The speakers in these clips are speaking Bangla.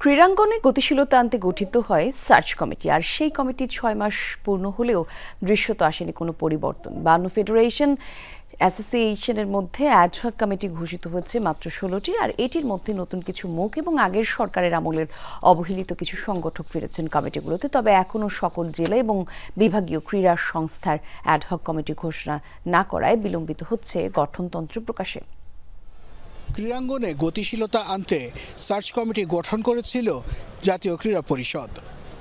ক্রীড়াঙ্গনে গতিশীলতা আনতে গঠিত হয় সার্চ কমিটি। আর সেই কমিটি ছয় মাস পূর্ণ হলেও দৃশ্যত আসেনি কোনো পরিবর্তন। বান্ন ফেডারেশন অ্যাসোসিয়েশনের মধ্যে অ্যাডহক কমিটি ঘোষিত হয়েছে মাত্র ষোলোটি, আর এটির মধ্যে নতুন কিছু মুখ এবং আগের সরকারের আমলের অবহেলিত কিছু সংগঠক ফিরেছেন কমিটিগুলোতে। তবে এখনও সকল জেলা এবং বিভাগীয় ক্রীড়া সংস্থার অ্যাডহক কমিটি ঘোষণা না করায় বিলম্বিত হচ্ছে গঠনতন্ত্র প্রকাশে। ক্রীড়াঙ্গনে গতিশীলতা আনতে সার্চ কমিটি গঠন করেছিল জাতীয় ক্রীড়া পরিষদ।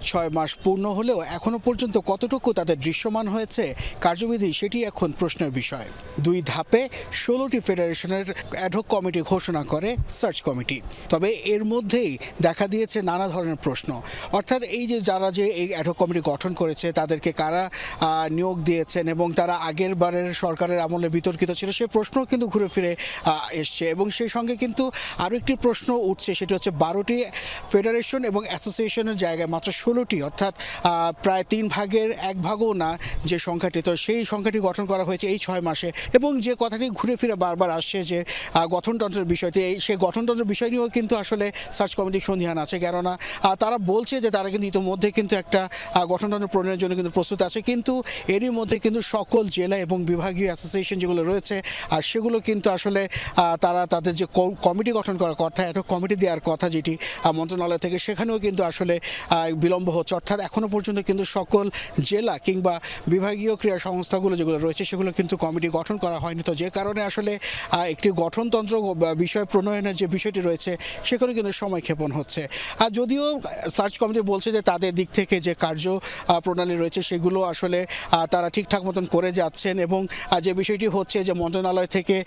ছয় মাস পূর্ণ হলেও এখনও পর্যন্ত কতটুকু তাদের দৃশ্যমান হয়েছে কার্যবিধি সেটি এখন প্রশ্নের বিষয়। দুই ধাপে ষোলোটি ফেডারেশনের অ্যাডহক কমিটি ঘোষণা করে সার্চ কমিটি তবে এর মধ্যেই দেখা দিয়েছে নানা ধরনের প্রশ্ন। অর্থাৎ এই যে যারা যে এই অ্যাডহক কমিটি গঠন করেছে, তাদেরকে কারা নিয়োগ দিয়েছেন এবং তারা আগের বারের সরকারের আমলে বিতর্কিত ছিল, সে প্রশ্ন কিন্তু ঘুরে ফিরে এসছে এবং সেই সঙ্গে কিন্তু আরও একটি প্রশ্ন উঠছে, সেটি হচ্ছে বারোটি ফেডারেশন এবং অ্যাসোসিয়েশনের জায়গায়, মাত্র ষোলোটি অর্থাৎ প্রায় তিন ভাগের এক ভাগও না যে সংখ্যাটি। তো সেই সংখ্যাটি গঠন করা হয়েছে এই ছয় মাসে। এবং যে কথাটি ঘুরে ফিরে বারবার আসছে যে গঠনতন্ত্রের বিষয়টি এই সেই গঠনতন্ত্রের বিষয় নিয়েও কিন্তু আসলে সার্চ কমিটির সন্ধিহান আছে। কেননা তারা বলছে যে তারা কিন্তু ইতিমধ্যে কিন্তু একটা গঠনতন্ত্র প্রণয়নের জন্য কিন্তু প্রস্তুত আছে। কিন্তু এরই মধ্যে কিন্তু সকল জেলা এবং বিভাগীয় অ্যাসোসিয়েশন যেগুলো রয়েছে আর সেগুলো কিন্তু আসলে তারা তাদের যে কমিটি গঠন করার কথা এত কমিটি দেওয়ার কথা যেটি মন্ত্রণালয় থেকে সেখানেও কিন্তু আসলে আহ, বিলম্ব হচ্ছে। অর্থাৎ এখনও পর্যন্ত কিন্তু সকল জেলা কিংবা বিভাগীয় ক্রীড়া সংস্থাগুলো যেগুলো রয়েছে, সেগুলো কিন্তু কমিটি গঠন করা হয়নি। তো যে কারণে আসলে একটি গঠনতন্ত্র বিষয় প্রণয়নের যে বিষয়টি রয়েছে, সেখানে কিন্তু সময় ক্ষেপণ হচ্ছে। আর যদিও সার্চ কমিটি বলছে যে তাদের দিক থেকে যে কার্য প্রণালী রয়েছে, সেগুলো আসলে তারা ঠিকঠাক মতন করে যাচ্ছেন এবং যে বিষয়টি হচ্ছে যে মন্ত্রণালয় থেকে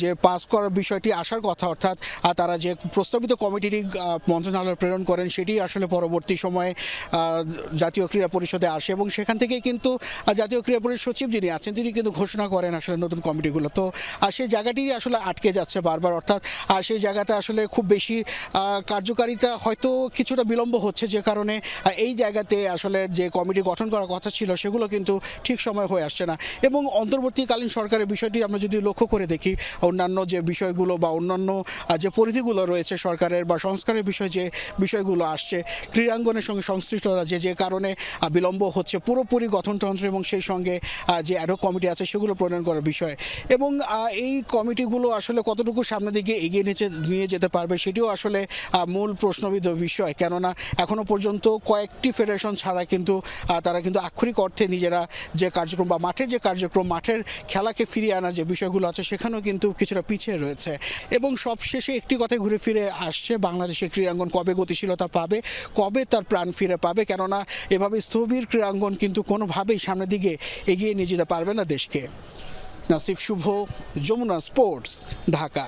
যে পাস করার বিষয়টি আসার কথা, অর্থাৎ তারা যে প্রস্তাবিত কমিটিটি মন্ত্রণালয় প্রেরণ করেন, সেটি আসলে পরবর্তী সময়ে জাতীয় ক্রীড়া পরিষদে আসে এবং সেখান থেকেই কিন্তু জাতীয় ক্রীড়া পরিষদ সচিব যিনি আছেন, তিনি কিন্তু ঘোষণা করেন আসলে নতুন কমিটিগুলো। তো আর সেই জায়গাটি আসলে আটকে যাচ্ছে বারবার, অর্থাৎ আর সেই জায়গাতে আসলে খুব বেশি কার্যকারিতা হয়তো কিছুটা বিলম্ব হচ্ছে যে কারণে এই জায়গাতে আসলে যে কমিটি গঠন করার কথা ছিল সেগুলো কিন্তু ঠিক সময় হয়ে আসছে না। এবং অন্তর্বর্তীকালীন সরকারের বিষয়টি আমরা যদি লক্ষ্য করে দেখি, অন্যান্য যে বিষয়গুলো বা অন্যান্য যে পরিধিগুলো রয়েছে সরকারের বা সংস্কারের বিষয় যে বিষয়গুলো আসছে, ক্রীড়াঙ্গনের সঙ্গে সংশ্লিষ্টরা যে যে কারণে বিলম্ব হচ্ছে পুরোপুরি গঠনতন্ত্র এবং সেই সঙ্গে যে অ্যাডক কমিটি আছে সেগুলো প্রণয়ন করার বিষয়। এবং এই কমিটিগুলো আসলে কতটুকু সামনের দিকে এগিয়ে নিচে, নিয়ে যেতে পারবে সেটিও আসলে মূল প্রশ্নবিদ্ধ বিষয়। কেননা এখনও পর্যন্ত কয়েকটি ফেডারেশন ছাড়া কিন্তু তারা কিন্তু আক্ষরিক অর্থে নিজেরা যে কার্যক্রম বা মাঠের যে কার্যক্রম, মাঠের খেলাকে ফিরিয়ে আনার যে বিষয়গুলো আছে সেখানেও কিন্তু কিছুটা পিছিয়ে রয়েছে। এবং সবশেষে একটি কথাই ঘুরে ফিরে আসছে, বাংলাদেশের ক্রীড়াঙ্গন কবে গতিশীলতা পাবে, কবে তার প্রাণ ফিরে পাবে। কেননা এভাবে স্থবির ক্রীড়াঙ্গন কিন্তু কোনোভাবেই সামনের দিকে এগিয়ে নিয়ে যেতে পারবে না দেশকে। নাসিফ শুভ, যমুনা স্পোর্টস, ঢাকা।